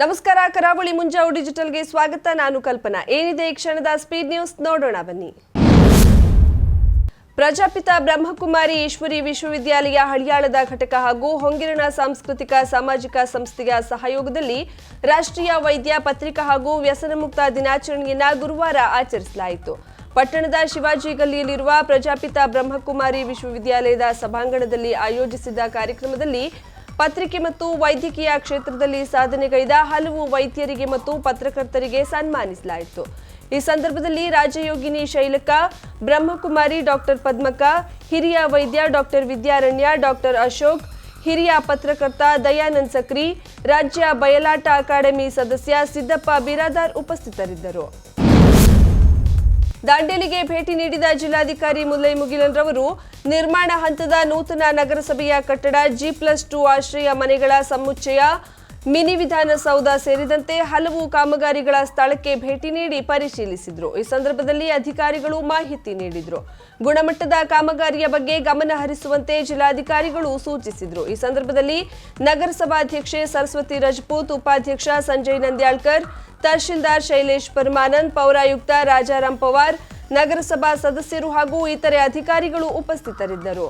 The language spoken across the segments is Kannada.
ನಮಸ್ಕಾರ, ಕರಾವಳಿ ಮುಂಜಾವು ಡಿಜಿಟಲ್ಗೆ ಸ್ವಾಗತ. ನಾನು ಕಲ್ಪನಾ. ಏನಿದೆ ಈ ಕ್ಷಣದ ಸ್ಪೀಡ್ ನ್ಯೂಸ್ ನೋಡೋಣ ಬನ್ನಿ. ಪ್ರಜಾಪಿತ ಬ್ರಹ್ಮಕುಮಾರಿ ಈಶ್ವರಿ ವಿಶ್ವವಿದ್ಯಾಲಯ ಹಳಿಯಾಳದ ಘಟಕ ಹಾಗೂ ಹೊಂಗಿರಣ ಸಾಂಸ್ಕೃತಿಕ ಸಾಮಾಜಿಕ ಸಂಸ್ಥೆಯ ಸಹಯೋಗದಲ್ಲಿ ರಾಷ್ಟ್ರೀಯ ವೈದ್ಯ ಪತ್ರಿಕಾ ಹಾಗೂ ವ್ಯಸನ ಮುಕ್ತ ದಿನಾಚರಣೆಯನ್ನ ಗುರುವಾರ ಆಚರಿಸಲಾಯಿತು. ಪಟ್ಟಣದ ಶಿವಾಜಿ ಗಲ್ಲಿಯಲ್ಲಿರುವ ಪ್ರಜಾಪಿತ ಬ್ರಹ್ಮಕುಮಾರಿ ವಿಶ್ವವಿದ್ಯಾಲಯದ ಸಭಾಂಗಣದಲ್ಲಿ ಆಯೋಜಿಸಿದ್ದ ಕಾರ್ಯಕ್ರಮದಲ್ಲಿ ಪತ್ರಿಕೆ ಮತ್ತು ವೈದ್ಯಕೀಯ ಕ್ಷೇತ್ರದಲ್ಲಿ ಸಾಧನೆಗೈದ ಹಲವು ವೈದ್ಯರಿಗೆ ಮತ್ತು ಪತ್ರಕರ್ತರಿಗೆ ಸನ್ಮಾನಿಸಲಾಯಿತು. ಈ ಸಂದರ್ಭದಲ್ಲಿ ರಾಜಯೋಗಿನಿ ಶೈಲಕ ಬ್ರಹ್ಮಕುಮಾರಿ ಡಾಕ್ಟರ್ ಪದ್ಮಕ ಹಿರಿಯ ವೈದ್ಯ ಡಾಕ್ಟರ್ ವಿದ್ಯಾರಣ್ಯ, ಡಾಕ್ಟರ್ ಅಶೋಕ್, ಹಿರಿಯ ಪತ್ರಕರ್ತ ದಯಾನಂದ್ ಸಕ್ರಿ, ರಾಜ್ಯ ಬಯಲಾಟ ಅಕಾಡೆಮಿ ಸದಸ್ಯ ಸಿದ್ದಪ್ಪ ಬಿರಾದಾರ್ ಉಪಸ್ಥಿತರಿದ್ದರು. ದಾಂಡೇಲಿಗೆ ಭೇಟಿ ನೀಡಿದ ಜಿಲ್ಲಾಧಿಕಾರಿ ಮುಲ್ಲೈ ಮುಗಿಲನ್ ರವರು, ನಿರ್ಮಾಣ ಹಂತದ ನೂತನ ನಗರಸಭೆಯ ಕಟ್ಟಡ ಜಿ ಪ್ಲಸ್ ಟು ಆಶ್ರಯ ಮನೆಗಳ ಸಮುಚ್ಚಯ ಮಿನಿ ವಿಧಾನಸೌಧ ಸೇರಿದಂತೆ ಹಲವು ಕಾಮಗಾರಿಗಳ ಸ್ಥಳಕ್ಕೆ ಭೇಟಿ ನೀಡಿ ಪರಿಶೀಲಿಸಿದ್ರು. ಈ ಸಂದರ್ಭದಲ್ಲಿ ಅಧಿಕಾರಿಗಳು ಮಾಹಿತಿ ನೀಡಿದ್ರು. ಗುಣಮಟ್ಟದ ಕಾಮಗಾರಿಯ ಬಗ್ಗೆ ಗಮನ ಹರಿಸುವಂತೆ ಜಿಲ್ಲಾಧಿಕಾರಿಗಳು ಸೂಚಿಸಿದ್ರು. ಈ ಸಂದರ್ಭದಲ್ಲಿ ನಗರಸಭಾಧ್ಯಕ್ಷೆ ಸರಸ್ವತಿ ರಜಪೂತ್, ಉಪಾಧ್ಯಕ್ಷ ಸಂಜಯ್ ನಂದ್ಯಾಳ್ಕರ್, ತಹಶೀಲ್ದಾರ್ ಶೈಲೇಶ್ ಪರಮಾನಂದ್, ಪೌರಾಯುಕ್ತ ರಾಜಾರಾಮ್ ಪವಾರ್, ನಗರಸಭಾ ಸದಸ್ಯರು ಹಾಗೂ ಇತರೆ ಅಧಿಕಾರಿಗಳು ಉಪಸ್ಥಿತರಿದ್ದರು.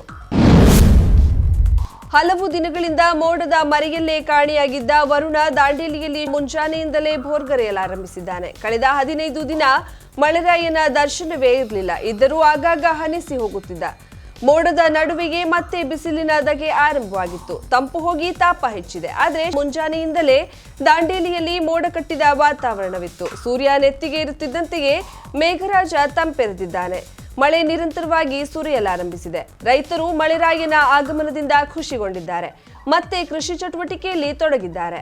ಹಲವು ದಿನಗಳಿಂದ ಮೋಡದ ಮರೆಯಲ್ಲೇ ಕಾಣೆಯಾಗಿದ್ದ ವರುಣ ದಾಂಡೇಲಿಯಲ್ಲಿ ಮುಂಜಾನೆಯಿಂದಲೇ ಭೋರ್ಗರೆಯಲಾರಂಭಿಸಿದ್ದಾನೆ ಕಳೆದ ಹದಿನೈದು ದಿನ ಮಳೆರಾಯನ ದರ್ಶನವೇ ಇರಲಿಲ್ಲ. ಇದ್ದರೂ ಆಗಾಗ ಹನಿಸಿ ಹೋಗುತ್ತಿದ್ದ. ಮೋಡದ ನಡುವೆಗೆ ಮತ್ತೆ ಬಿಸಿಲಿನ ದಗೆ ಆರಂಭವಾಗಿತ್ತು. ತಂಪು ಹೋಗಿ ತಾಪ ಹೆಚ್ಚಿದೆ. ಆದರೆ ಮುಂಜಾನೆಯಿಂದಲೇ ದಾಂಡೇಲಿಯಲ್ಲಿ ಮೋಡ ಕಟ್ಟಿದ ವಾತಾವರಣವಿತ್ತು. ಸೂರ್ಯ ನೆತ್ತಿಗೆ ಇರುತ್ತಿದ್ದಂತೆಯೇ ಮೇಘರಾಜ ತಂಪೆರೆದಿದ್ದಾನೆ. ಮಳೆ ನಿರಂತರವಾಗಿ ಸುರಿಯಲಾರಂಭಿಸಿದೆ. ರೈತರು ಮಳೆರಾಯನ ಆಗಮನದಿಂದ ಖುಷಿಗೊಂಡಿದ್ದಾರೆ. ಮತ್ತೆ ಕೃಷಿ ಚಟುವಟಿಕೆಯಲ್ಲಿ ತೊಡಗಿದ್ದಾರೆ.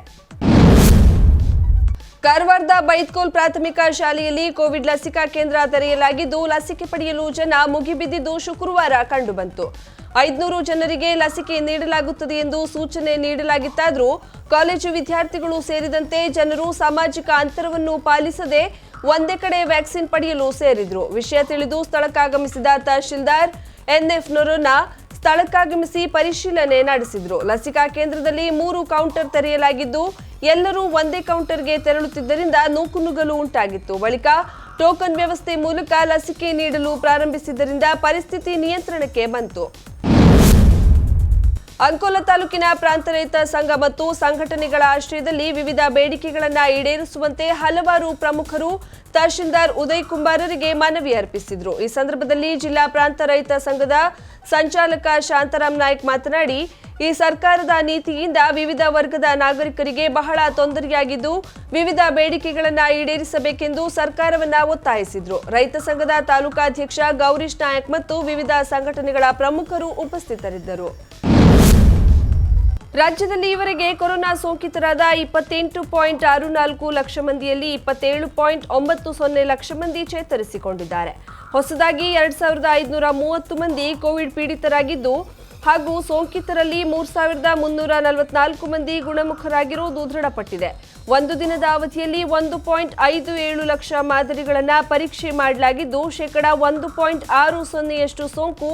ಕಾರವಾರದ ಬೈತ್ಕೋಲ್ ಪ್ರಾಥಮಿಕ ಶಾಲೆಯಲ್ಲಿ ಕೋವಿಡ್ ಲಸಿಕಾ ಕೇಂದ್ರ ತೆರೆಯಲಾಗಿದ್ದು, ಲಸಿಕೆ ಪಡೆಯಲು ಜನ ಮುಗಿಬಿದ್ದಿದ್ದು ಶುಕ್ರವಾರ ಕಂಡುಬಂತು. ಐದುನೂರು ಜನರಿಗೆ ಲಸಿಕೆ ನೀಡಲಾಗುತ್ತದೆ ಎಂದು ಸೂಚನೆ ನೀಡಲಾಗಿತ್ತಾದರೂ, ಕಾಲೇಜು ವಿದ್ಯಾರ್ಥಿಗಳು ಸೇರಿದಂತೆ ಜನರು ಸಾಮಾಜಿಕ ಅಂತರವನ್ನು ಪಾಲಿಸದೆ ಒಂದೇ ಕಡೆ ವ್ಯಾಕ್ಸಿನ್ ಪಡೆಯಲು ಸೇರಿದ್ರು. ವಿಷಯ ತಿಳಿದು ಸ್ಥಳಕ್ಕಾಗಮಿಸಿದ ತಹಶೀಲ್ದಾರ್ ಎನ್ಎಫ್ ನುರುನ ಸ್ಥಳಕ್ಕಾಗಮಿಸಿ ಪರಿಶೀಲನೆ ನಡೆಸಿದ್ರು. ಲಸಿಕಾ ಕೇಂದ್ರದಲ್ಲಿ ಮೂರು ಕೌಂಟರ್ ತೆರೆಯಲಾಗಿದ್ದು, ಎಲ್ಲರೂ ಒಂದೇ ಕೌಂಟರ್ಗೆ ತೆರಳುತ್ತಿದ್ದರಿಂದ ನೂಕುನುಗ್ಗಲು ಉಂಟಾಗಿತ್ತು. ಬಳಿಕ ಟೋಕನ್ ವ್ಯವಸ್ಥೆ ಮೂಲಕ ಲಸಿಕೆ ನೀಡಲು ಪ್ರಾರಂಭಿಸಿದ್ದರಿಂದ ಪರಿಸ್ಥಿತಿ ನಿಯಂತ್ರಣಕ್ಕೆ ಬಂತು. ಅಂಕೋಲ ತಾಲೂಕಿನ ಪ್ರಾಂತ ರೈತ ಸಂಘ ಮತ್ತು ಸಂಘಟನೆಗಳ ಆಶ್ರಯದಲ್ಲಿ ವಿವಿಧ ಬೇಡಿಕೆಗಳನ್ನು ಈಡೇರಿಸುವಂತೆ ಹಲವಾರು ಪ್ರಮುಖರು ತಹಶೀಲ್ದಾರ್ ಉದಯ್ ಕುಂಬಾರರಿಗೆ ಮನವಿ ಅರ್ಪಿಸಿದರು. ಈ ಸಂದರ್ಭದಲ್ಲಿ ಜಿಲ್ಲಾ ಪ್ರಾಂತ ರೈತ ಸಂಘದ ಸಂಚಾಲಕ ಶಾಂತಾರಾಮ್ ನಾಯ್ಕ್ ಮಾತನಾಡಿ, ಈ ಸರ್ಕಾರದ ನೀತಿಯಿಂದ ವಿವಿಧ ವರ್ಗದ ನಾಗರಿಕರಿಗೆ ಬಹಳ ತೊಂದರೆಯಾಗಿದ್ದು, ವಿವಿಧ ಬೇಡಿಕೆಗಳನ್ನು ಈಡೇರಿಸಬೇಕೆಂದು ಸರ್ಕಾರವನ್ನು ಒತ್ತಾಯಿಸಿದರು. ರೈತ ಸಂಘದ ತಾಲೂಕಾಧ್ಯಕ್ಷ ಗೌರೀಶ್ ನಾಯಕ್ ಮತ್ತು ವಿವಿಧ ಸಂಘಟನೆಗಳ ಪ್ರಮುಖರು ಉಪಸ್ಥಿತರಿದ್ದರು. ರಾಜ್ಯದಲ್ಲಿ ಈವರೆಗೆ ಕೊರೋನಾ ಸೋಂಕಿತರಾದ ಇಪ್ಪತ್ತೆಂಟು ಪಾಯಿಂಟ್ ಆರು ನಾಲ್ಕು ಲಕ್ಷ ಮಂದಿಯಲ್ಲಿ ಇಪ್ಪತ್ತೇಳು ಪಾಯಿಂಟ್ ಒಂಬತ್ತು ಸೊನ್ನೆ ಲಕ್ಷ ಮಂದಿ ಚೇತರಿಸಿಕೊಂಡಿದ್ದಾರೆ. ಹೊಸದಾಗಿ ಎರಡ್ ಸಾವಿರದ ಐದುನೂರ ಮೂವತ್ತು ಮಂದಿ ಕೋವಿಡ್ ಪೀಡಿತರಾಗಿದ್ದು, ಹಾಗೂ ಸೋಂಕಿತರಲ್ಲಿ ಮೂರು ಸಾವಿರದ ಮುನ್ನೂರ ನಲವತ್ನಾಲ್ಕು ಮಂದಿ ಗುಣಮುಖರಾಗಿರುವುದು ದೃಢಪಟ್ಟಿದೆ. ಒಂದು ದಿನದ ಅವಧಿಯಲ್ಲಿ ಒಂದು ಪಾಯಿಂಟ್ ಐದು ಏಳು ಲಕ್ಷ ಮಾದರಿಗಳನ್ನು ಪರೀಕ್ಷೆ ಮಾಡಲಾಗಿದ್ದು, ಶೇಕಡಾ ಒಂದು ಪಾಯಿಂಟ್ ಆರು ಸೊನ್ನೆಯಷ್ಟು ಸೋಂಕು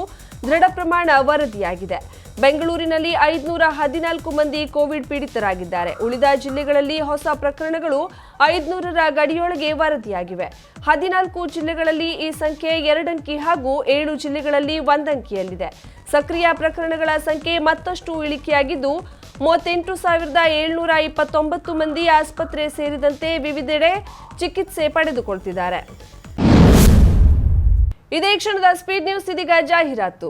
ದೃಢ ಪ್ರಮಾಣ ವರದಿಯಾಗಿದೆ. ಬೆಂಗಳೂರಿನಲ್ಲಿ ಐದುನೂರ ಹದಿನಾಲ್ಕು ಮಂದಿ ಕೋವಿಡ್ ಪೀಡಿತರಾಗಿದ್ದಾರೆ. ಉಳಿದ ಜಿಲ್ಲೆಗಳಲ್ಲಿ ಹೊಸ ಪ್ರಕರಣಗಳು ಐದುನೂರರ ಗಡಿಯೊಳಗೆ ವರದಿಯಾಗಿವೆ. ಹದಿನಾಲ್ಕು ಜಿಲ್ಲೆಗಳಲ್ಲಿ ಈ ಸಂಖ್ಯೆ ಎರಡಂಕಿ ಹಾಗೂ ಏಳು ಜಿಲ್ಲೆಗಳಲ್ಲಿ ಒಂದಂಕಿಯಲ್ಲಿದೆ. ಸಕ್ರಿಯ ಪ್ರಕರಣಗಳ ಸಂಖ್ಯೆ ಮತ್ತಷ್ಟು ಇಳಿಕೆಯಾಗಿದ್ದು, ಮೂವತ್ತೆಂಟು ಸಾವಿರದ ಏಳ್ನೂರ ಇಪ್ಪತ್ತೊಂಬತ್ತು ಮಂದಿ ಆಸ್ಪತ್ರೆ ಸೇರಿದಂತೆ ವಿವಿಧೆಡೆ ಚಿಕಿತ್ಸೆ ಪಡೆದುಕೊಳ್ತಿದ್ದಾರೆ. ಇದೇ ಕ್ಷಣದ ಸ್ಪೀಡ್ ನ್ಯೂಸ್ ಇದೀಗ ಜಾಹೀರಾತು.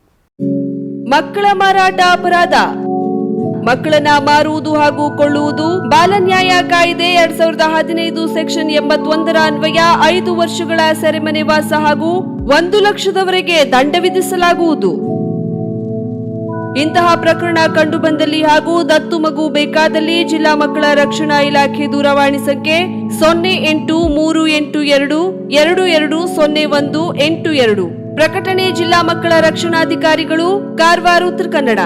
ಮಕ್ಕಳ ಮಾರಾಟ ಅಪರಾಧ. ಮಕ್ಕಳನ್ನ ಮಾರುವುದು ಹಾಗೂ ಕೊಳ್ಳುವುದು ಬಾಲ ನ್ಯಾಯ ಕಾಯ್ದೆ ಎರಡ್ ಸಾವಿರದ ಹದಿನೈದು ಸೆಕ್ಷನ್ ಎಂಬತ್ತೊಂದರ ಅನ್ವಯ ಐದು ವರ್ಷಗಳ ಸೆರೆಮನೆ ವಾಸ ಹಾಗೂ ಒಂದು ಲಕ್ಷದವರೆಗೆ ದಂಡ ವಿಧಿಸಲಾಗುವುದು. ಇಂತಹ ಪ್ರಕರಣ ಕಂಡುಬಂದಲ್ಲಿ ಹಾಗೂ ದತ್ತು ಮಗು ಬೇಕಾದಲ್ಲಿ ಜಿಲ್ಲಾ ಮಕ್ಕಳ ರಕ್ಷಣಾ ಇಲಾಖೆ ದೂರವಾಣಿ ಸಂಖ್ಯೆ ಸೊನ್ನೆ ಎಂಟು ಮೂರು ಎಂಟು ಎರಡು ಎರಡು ಎರಡು ಸೊನ್ನೆ ಒಂದು ಎಂಟು ಎರಡು. ಪ್ರಕಟಣೆ ಜಿಲ್ಲಾ ಮಕ್ಕಳ ರಕ್ಷಣಾಧಿಕಾರಿಗಳು ಕಾರವಾರ ಉತ್ತರ ಕನ್ನಡ.